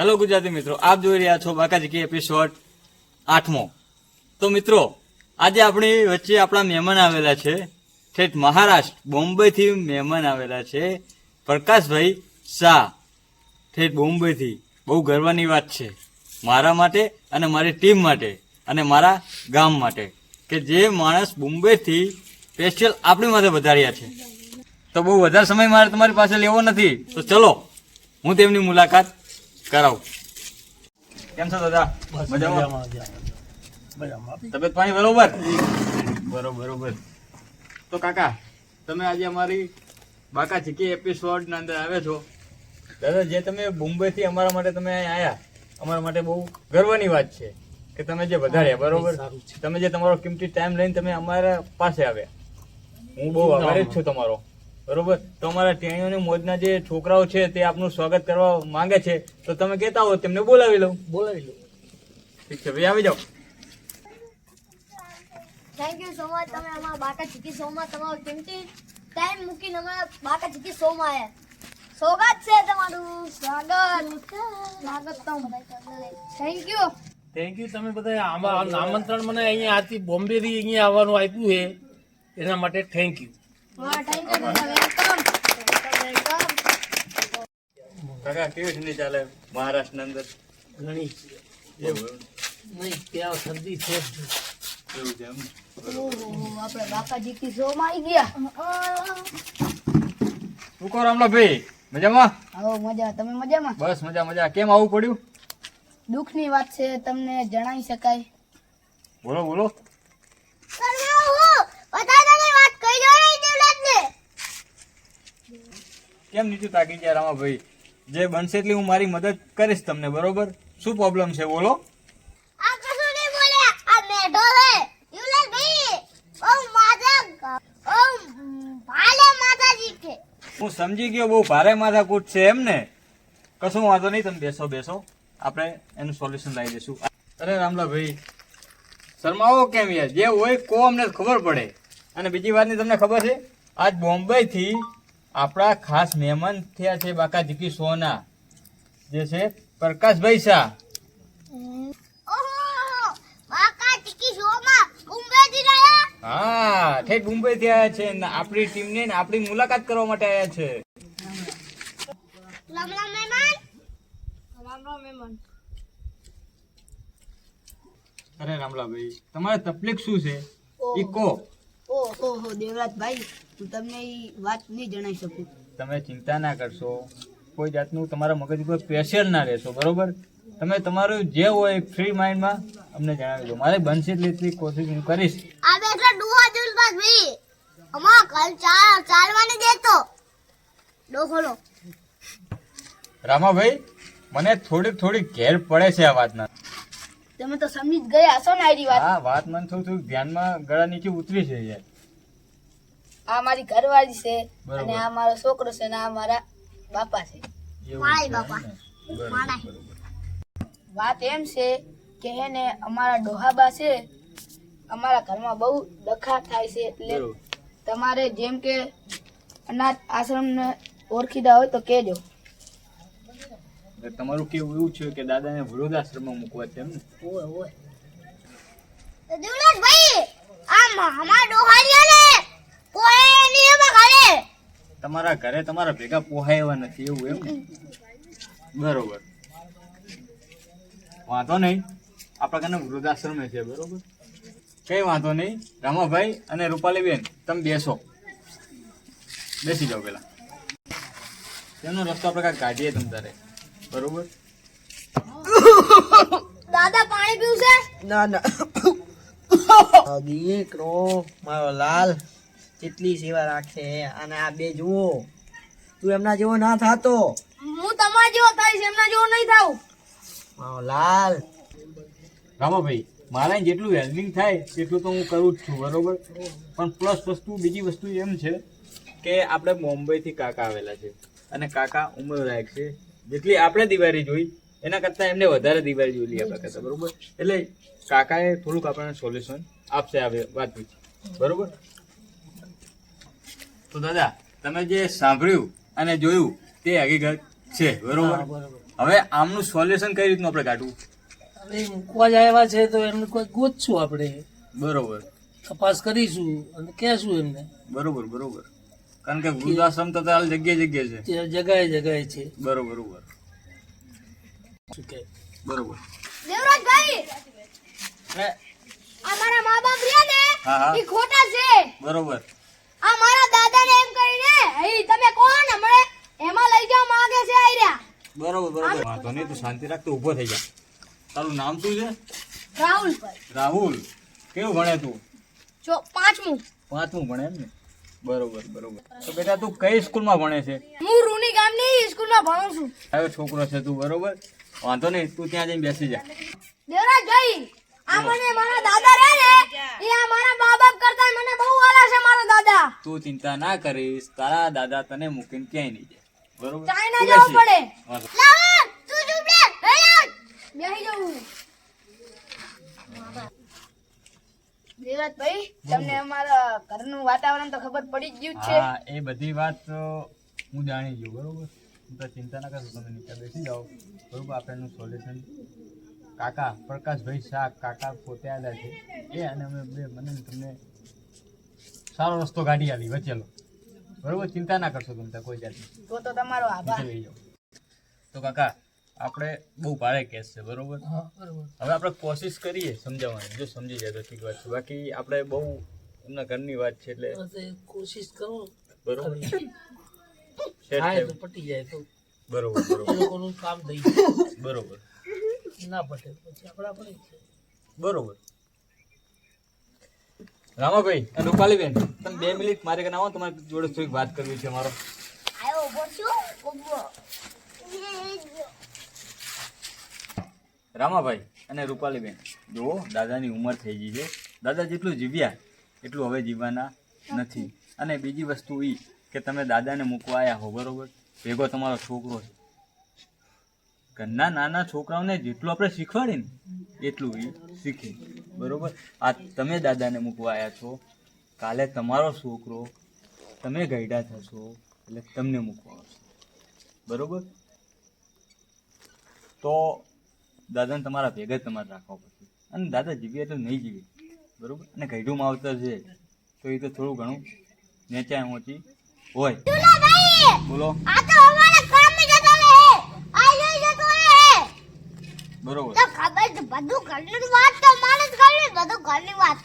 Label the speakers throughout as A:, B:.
A: Hello Gujarati મિત્રો, આપ જોઈ રહ્યા છો બાકાજીકી એપિસોડ આઠમો. તો મિત્રો, આજે આપણી વચ્ચે આપણા મહેમાન આવેલા છે. ઠેઠ મહારાષ્ટ્ર, બોમ્બેથી મહેમાન આવેલા છે. પ્રકાશભાઈ શાહ. ઠેઠ બોમ્બેથી. બહુ ગર્વની વાત છે. મારા માટે અને મારી ટીમ માટે અને મારા ગામ માટે કે જે માણસ બોમ્બેથી સ્પેશિયલ આપણી માટે વધાર્યા છે. તો બહુ વધારે સમય મારે તમારી પાસે લેવો નથી. તો ચલો, હું તેમની મુલાકાત કરાવું. કેમ છો દાદા? મજામાં? તબિયત પાણી બરોબર? બરોબર બરોબર. તો કાકા તમે આજે અમારી બાકા ચીકી એપિસોડ ના અંદર આવ્યા છો. દાદા જે તમે મુંબઈ થી અમારા માટે તમે અહીં આવ્યા અમારા માટે બહુ ગર્વની વાત છે કે તમે જે વધાર્યા બરોબર? તમે જે તમારો કિંમતી ટાઈમ લઈને તમે અમારા પાસે આવ્યા. હું બહુ આભારી જ છું તમારો. બરોબર? તો અમારા ટેણીઓની મોજના જે છોકરાઓ છે તે આપનું સ્વાગત કરવા માંગે છે. તો તમે કહેતા હો તેમને બોલાવી લઉં.
B: બોલાવી લો
A: ઠીક છે ભાઈ આવી જાઓ.
C: થેન્ક યુ સો મચ તમે અમારા બાકા ચીકી શોમાં તમારો કિંમતી ટાઈમ મૂકીને અમારા બાકા ચીકી શોમાં આવ્યા સ્વાગત છે તમારું. સ્વાગત. તમ થેન્ક યુ
B: થેન્ક યુ તમે બધા આમાં આમંત્રણ મને અહીંયા આથી બોમ્બેથી અહીંયા આવવાનું આપ્યું છે. એના માટે થેન્ક યુ
C: હા
A: કાકા કેવી ઠંડી ચાલે મહારાષ્ટ્રની અંદર?
B: ઘણી. નહીં ત્યાં શરદી છે.
A: એવું છે એમ?
C: આપણે ચીકી શોમાં આવી ગયા.
A: શું કરો રામલા ભાઈ? મજામાં?
C: આવો મજા. તમે મજામાં?
A: બસ મજા મજા. કેમ આવું પડ્યું?
C: દુઃખની વાત છે તમને જણાવી શકાય.
A: બોલો બોલો. કેમ નીચું તાકી ગયા રામાભાઈ? જે બનશે એટલી હું મારી મદદ કરીશ તમને બરોબર? શું પ્રોબ્લેમ છે? બોલો. હું સમજી ગયો બહુ ભારે માથાકૂટ છે એમ ને કશું વાંધો નહીં તમે બેસો બેસો. આપણે એનું સોલ્યુશન લાવી દઈશું. અરે રામલાભાઈ શરમાવો કેમ યાર? જે હોય કો અમને ખબર પડે. અને બીજી વાતની તમને ખબર છે આજ બોમ્બેથી આપણા ખાસ મહેમાન થયા છે બાકા જીકી સોના. જે છે પ્રકાશભાઈ શાહ. હા ઠેઠ મુંબઈ થી આવ્યા છે ને આપણી ટીમ ને આપણી મુલાકાત કરવા માટે આવ્યા છે. અરે રામલાભાઈ તમારે તકલીફ શું છે? ઈ કહો.
D: ઓહો દેવરાજભાઈ હું તમને વાત નહીં જણાવી શકું.
A: તમે ચિંતા ના કરશો. કોઈ જાતનું તમારા મગજ ઉપર પ્રેશર ના રહેશો બરોબર? તમે તમારું જે હોય ફ્રી માઇન્ડમાં અમને જણાવી દો મારે બનશે એટલી એટલી કોશિશ હું કરીશ.
C: ચાલવાની દેતો ડોખલો
A: રામાભાઈ મને થોડીક થોડીક ઘેર પડે છે આ વાતના.
D: તમે તો સમજી જ ગયા હશો ને આરી વાત.
A: હા વાત મને થોડું થોડું ધ્યાનમાં ગળા નીચે ઉતરી છે યાર.
D: આ મારી ઘરવાળી છે અને આ મારો છોકરો છે અને આ મારા બાપા છે.
A: મારા
C: બાપા.
D: વાત એમ છે કે હે ને અમારા ડોહાબા છે અમારા ઘરમાં બહુ ડખા થાય છે એટલે તમારે જેમ કે અનાથ આશ્રમને ઓળખીતા હોય તો કહેજો.
A: તમારું કેવું એવું છે કે દાદાને વૃદ્ધાશ્રમમાં મૂકવા છે એમ ને?
D: ઓય ઓય.
C: દેવરાજભાઈ આ અમાર ડોહાડીઓ કોઈ નહીં ઘરે.
A: તમારા ઘરે તમારા ભેગા પોહાય એવા નથી એવું એમ બરોબર. વાંધો નહીં. આપણા કને વૃદ્ધાશ્રમે છે બરોબર. કઈ વાંધો નહીં. રામાભાઈ અને રૂપાલીબેન તમે બેસો. બેસી જાઓ પેલા. તેમનો રસ્તો આપણે કાંઈક કાઢીએ તમ તારે. બરોબર?
C: દાદા પાણી પીવું છે
E: ના. ના દીકરો મારો લાલ કેટલી સેવા રાખે અને આ બે જુઓ. તું એમના જેવો ના થાતો.
C: હું તમારા જેવો થઈશ એમના જેવો નહીં થાઉં.
E: મારો લાલ.
A: રામાભાઈ મારે જેટલું હેલ્પિંગ થાય તેટલું તો હું કરું જ છું બરોબર? પણ પ્લસ વસ્તુ બીજી વસ્તુ એમ છે કે આપણે મુંબઈથી કાકા આવેલા છે. અને કાકા ઉંમર લાયક છે. જેટલી આપણે દિવાળી જોઈ એના કરતાં એમને વધારે દિવાળી જોઈ આપણા કરતાં બરોબર? એટલે કાકાએ થોડુંક આપણને સોલ્યુશન આપશે આ વાત બરોબર? તો દાદા તમે જે સાંભળ્યું અને જોયું તે હકીકત છે બરોબર? હવે આમનું સોલ્યુશન કઈ રીતનું આપણે કાઢવું?
B: હવે મૂકવા જ આવ્યા છે તો એમને કોઈ ગોતશું આપણે.
A: બરોબર.
B: તપાસ કરીશું અને કહેશું એમને.
A: બરોબર બરોબર. કારણ કે વૃદ્ધાશ્રમ તો હાલ જગ્યાએ જગ્યાએ છે.
B: જગ્યાએ જગાએ જગાએ છે.
A: બરોબર બરોબર.
B: શું કહે
A: બરોબર.
C: દેવરાજભાઈ
A: હે,
C: આ મારા મા બાપ રહ્યા ને
A: હા હા.
C: ઈ ખોટા છે.
A: બરોબર.
C: આ મારા દાદાને એમ કરીને "હઈ, તમે કોણ હમણે એમાં લઈ જાવ માંગે છે આઈ રહ્યા.
A: બરોબર બરોબર. વાંધો નહીં તું શાંતિ રાખ તો ઊભો થઈ જા. તારું નામ શું છે?
C: રાહુલભાઈ
A: રાહુલ. કેવું ભણે તું?
C: જો પાંચમું.
A: પાંચમું ભણે એમ ને? બરોબર બરોબર. તો બેટા તું કઈ સ્કૂલમાં ભણે છે?
C: હું રૂની ગામની સ્કૂલમાં ભણું છું.
A: આવ્યો છોકરો છે તું બરોબર? વાંધો નહીં તું ત્યાં જઈને બેસી જા.
C: દેવરાજભાઈ આ મને મારા દાદા રહે ને એ આ મારા મા બાપ કરતા મને બહુ વાલા છે મારા દાદા.
A: તું ચિંતા ના કરીશ તારા દાદા તને મૂકીને ક્યાંય નહીં જાય. બરોબર?
C: ચાઇના જવું પડે.
A: વાંધો.
C: તું રે. બેહી જવું
D: દેવરાજભાઈ તમને અમારા ઘરનું વાતાવરણ તો ખબર પડી જ ગયું છે.
A: હા એ બધી વાત તો હું જાણી ગયો બરોબર? તું ચિંતા ના કરશો તમે નીચે બેસી જાઓ. બરોબર આપણે સોલ્યુશન કાકા પ્રકાશભાઈ શાહ કાકા પોતે આવ્યા છે. એ અને અમે બે મને તમને સારો રસ્તો કાઢી આવી વચેલો બરોબર ચિંતા ના કરશો તમે કોઈ જાતની.
D: તો તો તમારો આભાર.
A: તો કાકા આપણે બહુ ભારે કેસ છે બરોબર? હવે આપણે કોશિશ કરીએ સમજાવવાની જો સમજી જાય તો ઠીક વાત છે. બાકી આપણે બહુ એમના ઘરની વાત છે એટલે
B: કોશિશ કરો.
A: બરોબર?
B: પટી જાય તો.
A: બરોબર બરોબર.
B: કામ થઈ જાય.
A: બરોબર.
B: ના પટે પછી આપણા પડે
A: બરોબર. રામાભાઈ અને રૂપાલીબેન તમે બે મિનિટ મારે કને આવો તમારી જોડે થોડીક વાત કરવી છે મારો.
C: આવ્યો ઊભો છું ઊભો.
A: રામાભાઈ અને રૂપાલીબેન. જુઓ, દાદાની ઉંમર થઈ ગઈ છે. દાદા જેટલું જીવ્યા, એટલું હવે જીવવાના નથી. અને બીજી વસ્તુ એ કે તમે દાદાને મૂકવા આવ્યા હો, બરોબર? ભેગો તમારો છોકરો છે. ઘરના નાના છોકરાઓને જેટલું આપણે શીખવાડીને એટલું એ શીખે. બરોબર? આ તમે દાદાને મૂકવા આવ્યા છો. કાલે તમારો છોકરો તમે ગઈડા થશો, એટલે તમને મૂકવા આવશે. બરોબર? તો દાદાને તમારા ભેગા જ તમારે રાખવા પડશે. અને દાદા જીવીએ તો નહીં જીવે. બરોબર? અને ગઈડું માવતર છે તો એ તો થોડું ઘણું નેચા ઊંચી હોય. બોલો. બરોબર.
C: તો ખબર છે બધું ઘરની વાત તો મારે જ કરવી બધું ઘરની વાત.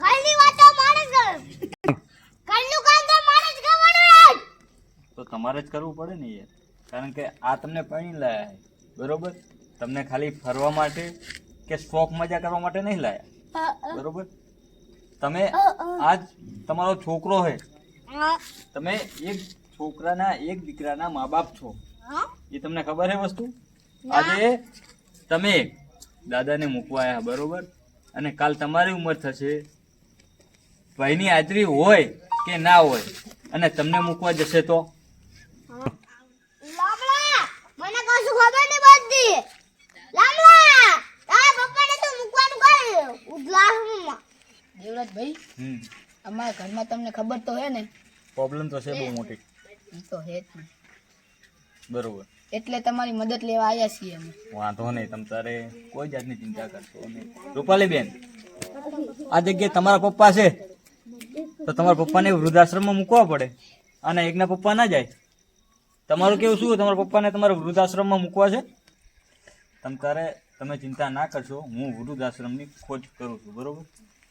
C: ઘરની વાત તો મારે જ કરવી ઘરનું કામ તો મારે જ. કરવાનું
A: તો તમારે જ કરવું પડે ને યાર. કારણ કે આ તમને પાણી લાયા બરોબર? તમને ખાલી ફરવા માટે કે શોખ મજા કરવા માટે નહીં લાયા? બરોબર? તમે આજ તમારો છોકરો છે તમે એક છોકરાના એક દીકરાના મા બાપ છો એ તમને ખબર છે વસ્તુ? આજે તમે દાદાને મૂકવા આવ્યા બરોબર? અને કાલ તમારી ઉંમર થશે. ભાઈની હાજરી હોય કે ના હોય અને તમને મૂકવા જશે તો
C: લામલા મને કશું ખબર નહીં પડતી લામલા તારા પપ્પાને તો મૂકવાનું ઉદલાસમાં
D: દેવરાજભાઈ
A: હમ.
D: અમારા ઘરમાં તમને ખબર તો હે ને?
A: પ્રોબ્લેમ તો છે બહુ મોટી.
D: ઈ તો હે જ ને.
A: બરોબર.
D: એટલે તમારી મદદ લેવા આવ્યા છીએ અમે.
A: વાંધો નહીં તમ તારે કોઈ જાતની ચિંતા કરશો નહીં. રૂપાલી બેન આ જગ્યાએ તમારા પપ્પા છે? તો તમારા પપ્પાને વૃદ્ધાશ્રમમાં મૂકવા પડે અને એકના પપ્પા ના જાય? તમારું કેવું શું તમારા પપ્પાને તમારે વૃદ્ધાશ્રમમાં મૂકવા છે? તમ તારે તમે ચિંતા ના કરશો હું વૃદ્ધ આશ્રમની ખોજ કરું છું બરોબર?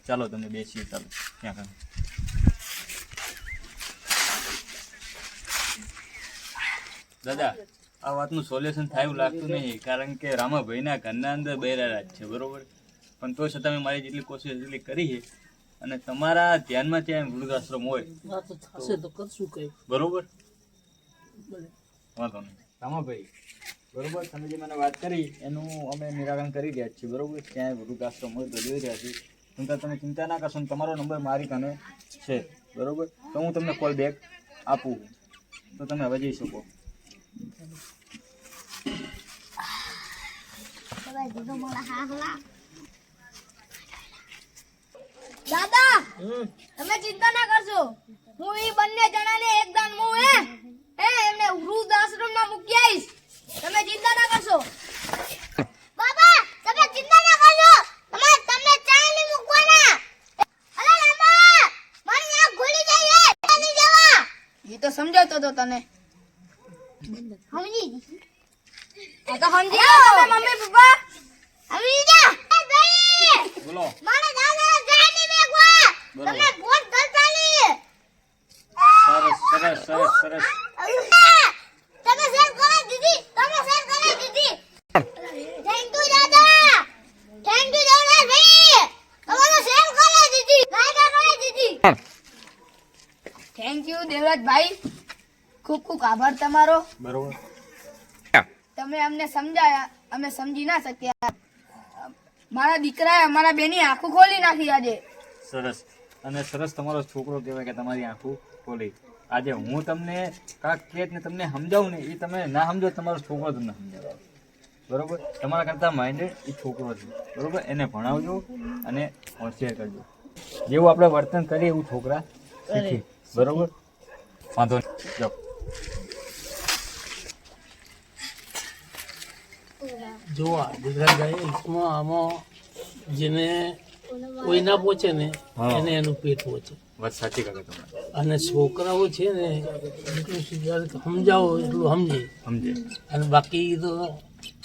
A: ચાલો તમે બેસીએ ચાલો. ત્યાં કહે દાદા આ વાતનું સોલ્યુશન થાય એવું લાગતું નહીં કારણ કે રામાભાઈના ઘરના અંદર બૈરારા જ છે બરોબર? પણ તો છતાં મેં મારી જેટલી કોશિશ એટલી કરી છે. અને તમારા ધ્યાનમાં ત્યાં વૃદ્ધાશ્રમ હોય
B: આ તો કરશું કઈ.
A: બરોબર? વાંધો નહીં. રામાભાઈ બરોબર? તમે જે મને વાત કરી એનું અમે નિરાકરણ કરી રહ્યા છીએ બરોબર? ક્યાંય વૃદ્ધાશ્રમ હોય તો જોઈ રહ્યા છીએ. તમ તાર તમે ચિંતા ના કરશો તમારો નંબર મારી કને છે બરોબર? તો હું તમને કોલ બેક આપું. તો તમે હવે જઈ શકો.
C: દાદા! તમે ચિંતા ના કરશો. હું એ બંને જણાને એકદમ હું હે? હે એમને વૃદ્ધ આશ્રમમાં મૂકી આવીશ. તમે ચિંતા ના કરશો. બાબા તમે ચિંતા ના કરશો. તમે તમને ચાય નહીં મૂકવાના. અરે રામા મારી આંખ ખુલી જાય છે. નહીં જવા.
D: એ તો સમજાવતો હતો તને.
C: સમજી.
D: આ તો સમજી મમ્મી પપ્પા
C: સમજી જા એ ભાઈ
A: બોલો
C: મારા દાદા ચાય નહીં મેકવા
A: બરોબર.
C: તમે ફોન કરતા નહીં
A: સરસ સરસ સરસ સરસ
C: તમે શેર કરી દીધી તમે શેર કરી દીધી થેન્ક યુ દાદા થેન્ક યુ દાદા ભાઈ તમારો શેર કરી દીધી લાઈક કરી દીધી
D: થેન્ક યુ દેવરાજભાઈ ખૂબ ખૂબ આભાર તમારો.
A: બરોબર.
D: તમે અમને સમજાયા અમે સમજી ના શક્યા. મારા દીકરાએ અમારા બેની આંખો ખોલી નાખી આજે.
A: સરસ. અને સરસ તમારો છોકરો કહેવાય કે તમારી આંખો ખોલી. આજે હું તમને કાંક કે ને તમને સમજાવું ને એ તમે ના સમજો તમારો છોકરો તમને સમજાવે બરોબર? તમારા કરતા માઇન્ડેડ એ છોકરો છે. બરોબર? એને ભણાવજો અને હોશિયાર કરજો. જેવું આપણે વર્તન કરીએ એવું છોકરા શીખે બરોબર? વાંધો નહીં. જાઓ.
B: જોવા ગુજરાતભાઈ એકમાં આમાં જેને કોઈ ના પહોંચે ને એને એનું પેટ પહોંચે
A: વાત સાચી કાકા તમે.
B: અને છોકરાઓ છે ને એટલું સુધારે સમજાવો એટલું સમજે.
A: સમજે.
B: અને બાકી તો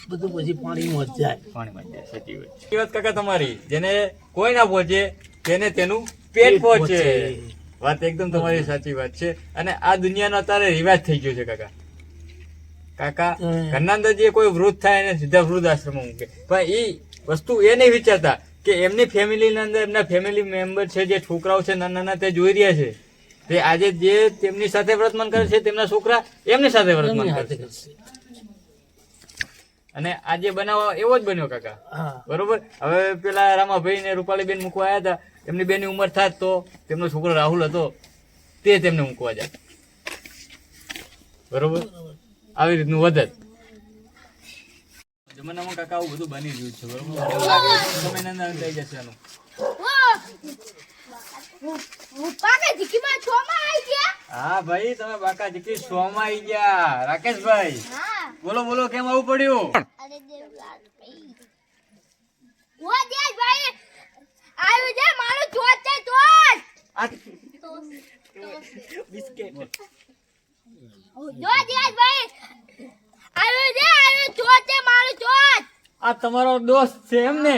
B: બધું પછી પાણીમાં જ જાય.
A: પાણીમાં જાય સાચી વાત. વાત કાકા તમારી. જેને કોઈ ના પહોંચે તેને તેનું પેટ પહોંચે
B: પહોંચે.
A: વાત એકદમ તમારી સાચી વાત છે. અને આ દુનિયાનો અત્યારે રિવાજ થઈ ગયો છે કાકા. કાકા. ઘરના અંદર જે કોઈ વૃદ્ધ થાય એને સીધા વૃદ્ધ આશ્રમમાં મૂકે. પણ એ વસ્તુ એ નહીં વિચારતા કે એમની ફેમિલીના અંદર એમના ફેમિલી મેમ્બર છે જે છોકરાઓ છે નાના નાના તે જોઈ રહ્યા છે. તે આજે જે તેમની સાથે વર્તમાન કરે છે તેમના છોકરા એમની સાથે વર્તમાન કરે છે. અને આજે બનાવ એવો જ બન્યો કાકા. બરોબર? હવે પેલા રામાભાઈ ને રૂપાલી બેન મૂકવા આવ્યા હતા. એમની બેનની ઉંમર થાત તો તેમનો છોકરો રાહુલ હતો. તે તેમને મૂકવા જાય. બરોબર. આવી રીતનું વધત જમાનામાં કાકા આવું બધું બની રહ્યું છે બરોબર અંદર થઈ જશે હા ભાઈ તમે બાકા જીકી સોમાં આવી ગયા રાકેશભાઈ બોલો બોલો કેમ આવું પડ્યું
C: અરે જો દેશ ભાઈ આવ્યું છે આવ્યું છે મારો ચોટ
A: આ તમારો દોસ્ત છે એમ ને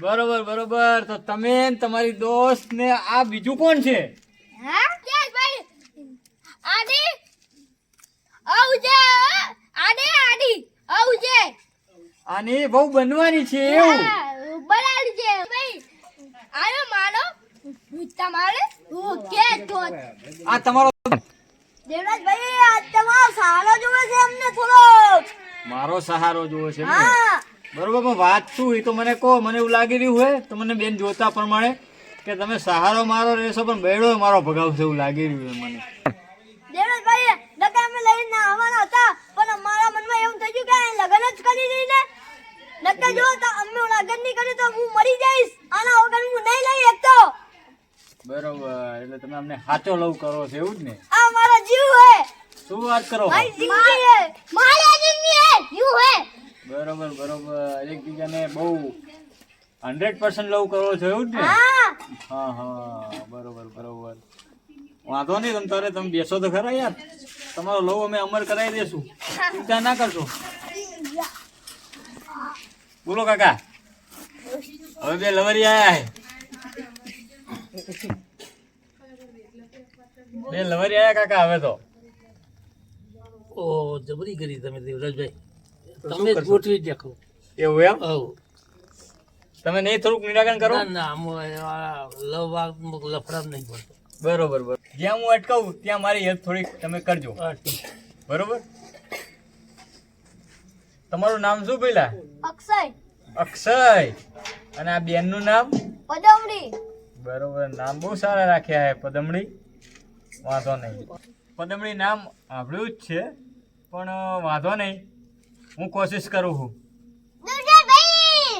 A: બરોબર બરોબર. તો તમે તમારી દોસ્ત ને આ બીજું કોણ છે?
C: હા
A: આની બહુ બનવાની છે એવું?
C: બનાવી છે ભાઈ આયો માનો તમારે
A: આ તમારો
C: દેવરાજ આજ તમારો સારો જોવે છે અમને થોડો.
A: મારો સહારો જોવે છે
C: હા.
A: બરોબર પણ વાત શું? એ તો મને કહો મને એવું લાગી રહ્યું હોય તો મને બેન જોતા પ્રમાણે કે તમે સહારો મારો રહેશો પણ બેડો મારો ભગાવશે એવું લાગી રહ્યું છે મને.
C: દેવરાજ નકા અમે લઈને આવવાના હતા પણ અમારા મનમાં એવું થઈ ગયું કે લગન જ કરી દઈને નકા જો તો અમે લગન નહીં કર્યું તો હું મરી જઈશ. આના વગર હું નહીં લઈ શકતો.
A: બરોબર એટલે તમે અમને સાચો લવ કરો છો એવું જ ને?
C: આ મારો જીવ હે.
A: શું વાત કરો?
C: મારી જિંદગી હે. મારી જિંદગી હે. જીવ હે.
A: બરોબર બરોબર. એકબીજાને બહુ હંડ્રેડ પર્સન્ટ લવ કરો છો એવું જ ને?
C: હા.
A: હા હા. બરોબર બરોબર. વાંધો નહીં તમે તારે તમે બેસો તો ખરા યાર. તમારો લવ અમે અમર કરાવી દેશું. ચિંતા ના કરશો. બોલો કાકા. હવે બે લવરી આયા હે. બે લવરી આયા કાકા હવે તો.
B: ઓ જબરી કરી તમે દેવરાજભાઈ તમે જ ગોઠવી દેખો.
A: એવું એમ?
B: હવ.
A: તમે નહીં થોડુંક નિરાકરણ કરો?
B: ના લવ લફડા નહીં પડતો.
A: બરોબર બરોબર. જ્યાં હું અટકાવું ત્યાં મારી હેલ્પ થોડીક તમે કરજો. બરોબર? તમારું નામ શું પેલા?
C: અક્ષય.
A: અક્ષય. અને આ બેનનું નામ?
C: પદમડી
A: બરોબર નામ બહુ સારા રાખ્યા છે પદમડી વાંધો નહીં. પદમડી નામ સાંભળ્યું જ છે પણ વાંધો નહીં. હું કોશિશ કરું છું.
C: દુર્જય ભાઈ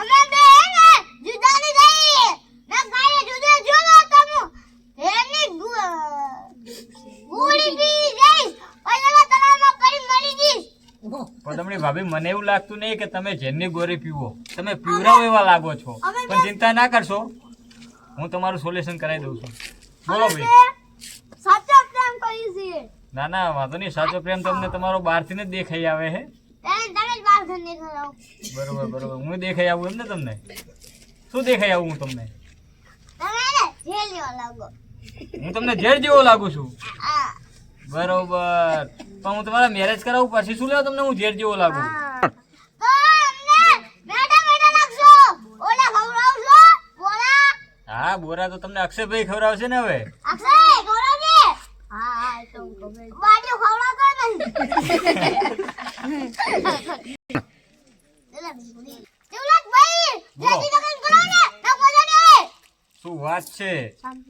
C: અમે બે હે ને જુદા નહીં થઈ ના ગાય જુદા જો ને તમુ. એની ગોળી પી જઈશ. પછી એના તળાવમાં પડી મરી જઈશ
A: ભાભી મને એવું લાગતું નહીં કે તમે જેનની ગોરી પીવો. તમે પીવરાવો એવા લાગો છો. પણ ચિંતા ના કરશો. હું તમારું સોલ્યુશન કરાવી દઉં છું. બોલો ભાઈ.
C: સાચો પ્રેમ કરી છે.
A: ના ના વાંધો નહીં. સાચો પ્રેમ તમને તમારો બહારથી જ દેખાઈ આવે
C: હે.
A: બરોબર બરોબર. હું દેખાઈ આવું એમ ને તમને? શું દેખાઈ આવું હું તમને? હું તમને ઝેર જેવો લાગુ છું? બરોબર. પણ હું તમારા મેરેજ કરાવું પછી શું લેવા તમને? હું ઝેર જેવો લાગુ
C: તો અમને બેઠા બેઠા લાગશો ઓલા ખવડાવશો બોલા
A: હા બોરા તો તમને અક્ષયભાઈ ખવડાવશે ને હવે?
C: અક્ષય ખવડાવજે. હા હા તો બાજુ ખવડાવતો ને.
A: શું વાત છે?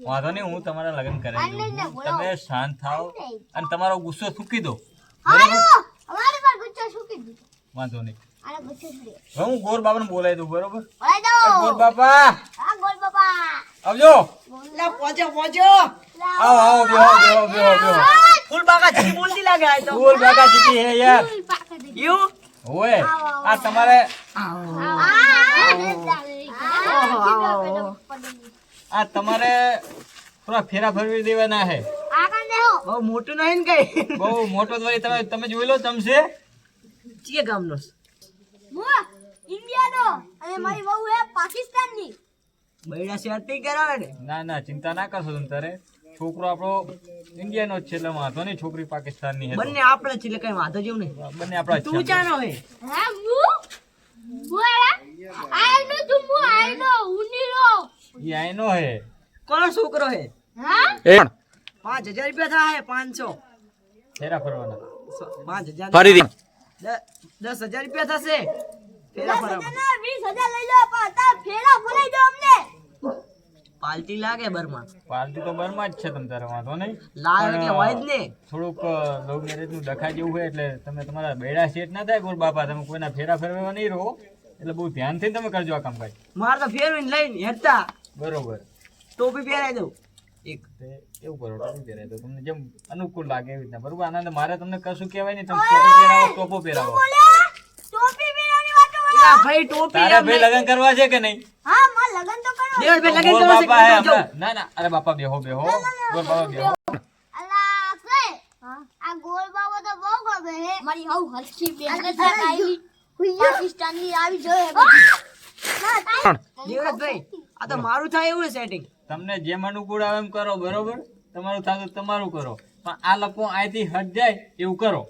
A: વાંધો નહીં હું તમારા લગ્ન કરાવી દઉં. તમે શાંત થાઓ અને તમારો ગુસ્સો થૂકી દો. વાંધો નહીં. હું ગોર બાબાને બોલાવી દઉં બરોબર? ગોર બાપા આવજો.
E: લા પોજો પોજો.
A: આવો આવો બેહો બેહો બેહો બેહો.
E: ફૂલ બાકા જીતી બોલતી લાગે આ તો.
A: ફૂલ બાકા ચીકી હે યાર.
E: યુ?
A: ઓએ આ તમારે આ તમારે થોડા ફેરા ફરવી દેવાના હે.
E: બહુ. મોટું નહીં ને કઈ?
A: બહુ મોટો તો વળી તમે તમે જોઈ લો તમસે
E: ચીએ ગામનો
C: ઇન્ડિયાનો. અને મારી વહુ હે પાકિસ્તાનની.
E: બૈડા શેરતી કરાવે ને?
A: ના ના ચિંતા ના કરશો તમે તારે. છોકરો આપણો ઇન્ડિયાનો જ છે એટલે વાંધો નહીં છોકરી પાકિસ્તાનની છે
E: બંને આપણે છે એટલે કઈ વાંધો જેવું નહીં.
A: બંને આપણા
E: તું ચાનો હે?
C: હા હું? બોલા આઈ નો તું હું આઈ નો ઉનીરો
A: ઈ આઈનો હે.
E: કોણ છોકરો હે?
C: હા?
E: પાંચ હજાર રૂપિયા થાય પાંચસો.
A: ફેરા ફરવાના.
E: પાંચ હજાર
A: ફરીથી.
E: દસ હજાર રૂપિયા થશે. ફેરા
C: દસ વીસ હજાર લઈ લો પણ ફેરા ફરાઈ દો અમને.
E: પાલટી લાગે બરમાં.
A: પાર્ટી તો બરમાં જ છે તમ તારે વાંધો નહીં.
E: લાલ
A: પણ,
E: એટલે હોય જ ને.
A: થોડુંક લવ મેરેજનું ડખા જેવું હોય એટલે તમે તમારા બેડા સેટ ના થાય બાપા તમે કોઈના ફેરા ફેરવા નહીં રહો. એટલે બહુ ધ્યાનથી તમે કરજો આ કામકાજ
E: મારે તો ફેરવીને લઈને હેડતા
A: બરોબર.
E: ટોપી પહેરાઈ દઉં. એક.
A: એવું કરો ટોપી તમને જેમ અનુકૂળ લાગે એવી રીતના. બરોબર આનંદ મારે તમને કશું કહેવાય નહીં તમે ટોપી પહેરાવો ટોપો પહેરાવો.
C: ટોપી
E: એલા ભાઈ ટોપી
A: તારે ભાઈ લગન કરવા છે કે નહીં?
C: હા માં લગન તો કરો
E: દેવળભાઈ લગન કરવા છે
A: બાપા હે
E: કે
A: ના ના અરે બાપા બેહો બેહો. ગોળ બાબા બેહો
C: અલા અક્ષય આ ગોળ બાબો તો બહુ ગમે હે. મારી હાઉ હલકી બેન. આવી પાકિસ્તાનની આવી જોઈએ
E: દેવરાજભાઈ આ! તો મારું થાય એવું સેટિંગ
A: તમને જેમ અનુકૂળ આવે એમ કરો બરોબર? તમારું થાય તો તમારું કરો. પણ આ લોકો અહીંથી હટ જાય એવું કરો.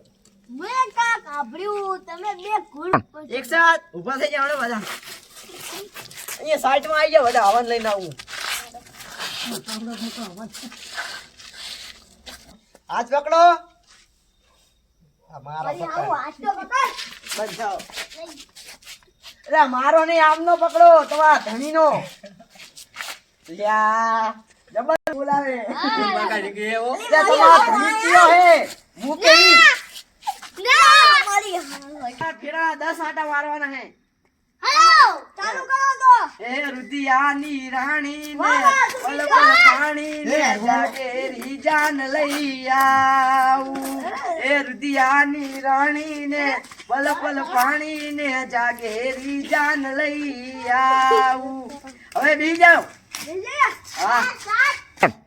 C: મેં કા કાભર્યું તમે બે ગુલ
E: એક સાથ ઊભા થઈ જાવ બધા. અહીંયા સાઈડમાં આવી જાવ બધા હવન લઈને આવું. હાથ પકડો. મારો
C: મારી
E: પકડ.
C: હાઉ હાથ તો પકડ.
E: બંધાઓ. અરે મારો નહીં આમનો પકડો તમારા ધણીનો. લ્યા જબર બોલાવે. તમારા ધણી કયો હે? ફેરા દસ આટા મારવાના હે.
C: હેલો! ચાલુ કરો તો.
E: એ રુદિયાની રાણી ને પાણી ને જાગેરી જાન લઈ આવું. એ રુદિયાની રાણી ને પલ પલ પાણી ને જાગેરી જાન લઈ આવું. હવે બી જાઓ. હા.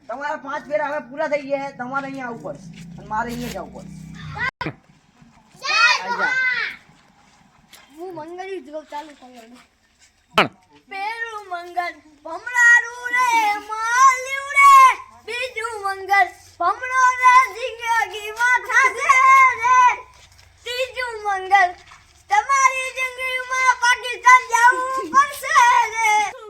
E: તમારા પાંચ ફેરા હવે પૂરા થઈ ગયા તમારે અહીંયા આવવું પડશે. અને મારે અહીંયા જવું પડશે.
C: હું મંગળી જ ચાલુ કરવાનું. પેલું મંગળ ભમરારું રે માલ્યું રે. બીજું મંગળ ભમરો રે જિંદગીમાં થશે રે. ત્રીજું મંગળ તમારી જિંદગીમાં પાકિસ્તાન જવું પડશે રે. ચોથું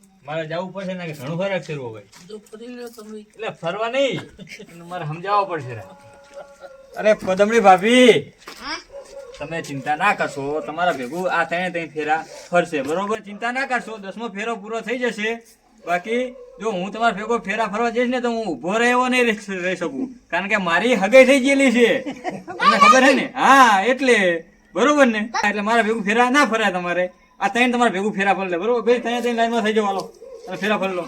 C: મારે જવું પડશે
A: ને કે ઘણું ફરક છે ભાઈ. એટલે ફરવા નહીં. મારે સમજાવવા પડશે અરે પદમણી ભાભી તમે ચિંતા ના કરશો. તમારા ભેગું આ ત્રણે ત્રણ ફેરા ફરશે. બરોબર? ચિંતા ના કરશો. દસમો ફેરો પૂરો થઈ જશે. બાકી જો હું તમારા ભેગો ફેરા ફરવા જઈશ ને તો હું ઊભો રહેવો નહીં રહી રહી શકું. કારણ કે મારી હગાઈ થઈ ગયેલી છે. તમને ખબર છે ને? હા એટલે. બરોબર ને? એટલે મારા ભેગું ફેરા ના ફરાય તમારે. આ ત્રણ તમારે ભેગું ફેરા ફરી લે બરોબર? ભાઈ ત્યાં ત્રણ લાઈનમાં થઈ જાવ હાલો. તમે ફેરા ફરી લો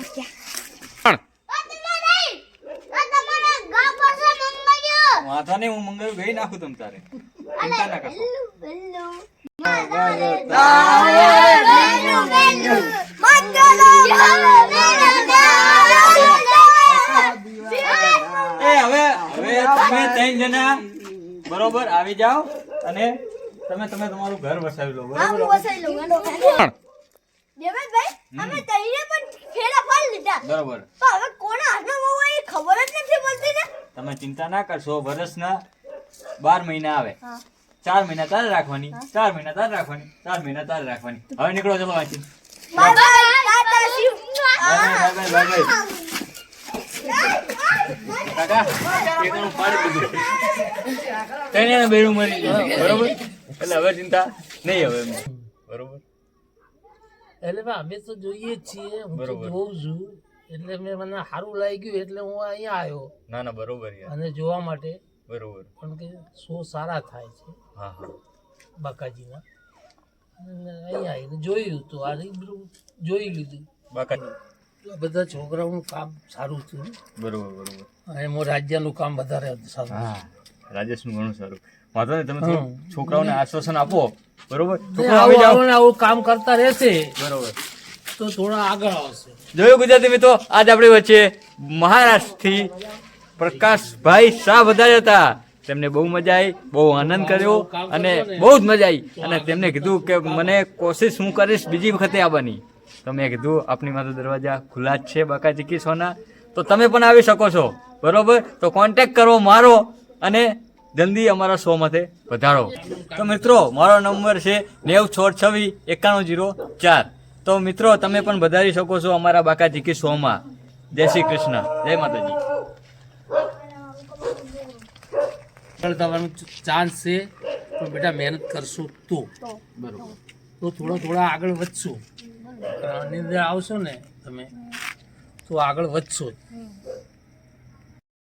A: વાંધો નહીં હું મંગાવ્યું ગઈ નાખું તમ તારે. ચિંતા ના કરશો. એ હવે હવે તમે ત્રણ જણા બરોબર આવી જાઓ અને તમે તમે તમારું ઘર વસાવી લો બરોબર?
C: અમે તઈને પણ ફેરા ફાળ લીધા.
A: બરાબર.
C: તો હવે કોના હાથમાં બહુ એ ખબર જ નથી પડતી ને.
A: તમે ચિંતા ના કરશો વર્ષના બાર મહિના આવે. ચાર મહિના તારે રાખવાની ચાર મહિના તારે રાખવાની ચાર મહિના તારે રાખવાની. હવે નીકળો ચલો વાંચી
C: bye bye
A: bye bye bye bye કાકા નું પાડી દીધું તેને બેડું મરી ગયું. બરોબર? એટલે હવે ચિંતા નહીં હવે. બરોબર?
B: એટલે અમે તો જોઈએ છીએ. હું તો. જોઉં છું. એટલે મેં મને સારું લાગ્યું એટલે હું અહીંયા આવ્યો.
A: ના ના બરોબર
B: અને જોવા માટે.
A: બરોબર.
B: પણ કે શો સારા થાય છે.
A: હા હા.
B: બાકાજીના. અહીંયા આવીને જોયું તો આ જોઈ લીધું. બાકાજી. બધા છોકરાઓનું કામ સારું હતું
A: બરોબર બરોબર.
B: એમાં રાજ્યનું કામ વધારે સારું
A: હા રાજેશનું ઘણું સારું. વાંધો નહીં તમે છોકરાઓને આશ્વાસન આપો. બરોબર? આવી
B: કામ કરતા રહેશે.
A: બરોબર.
B: તો થોડા આગળ આવશે.
A: જોયું ગુજરાતી મિત્રો આજ આપણી વચ્ચે મહારાષ્ટ્રથી પ્રકાશભાઈ શાહ વધારે હતા. તેમને બહુ મજા આવી બહુ આનંદ કર્યો અને બહુ જ મજા આવી. અને તેમને કીધું કે મને કોશિશ હું કરીશ બીજી વખતે આવવાની. તો મેં કીધું આપણી માતા દરવાજા ખુલ્લા જ છે બાકા ચીકી સોના? તો તમે પણ આવી શકો છો. બરોબર? તો કોન્ટેક કરો મારો અને જલ્દી અમારા શો માટે વધારો. તો મિત્રો, મારો નંબર છે નેવ છોડ છવ્વીસ એકાણું જીરો ચાર. તો મિત્રો, તમે પણ વધારી શકો છો અમારા બાકા જીકી શોમાં જય શ્રી કૃષ્ણ. જય માતાજી.
B: તમારો ચાન્સ છે, પણ બેટા મહેનત કરશું તો.
A: બરોબર
B: તો થોડા થોડા આગળ વધશું. આની આવશો ને તમે, તો આગળ વધશો.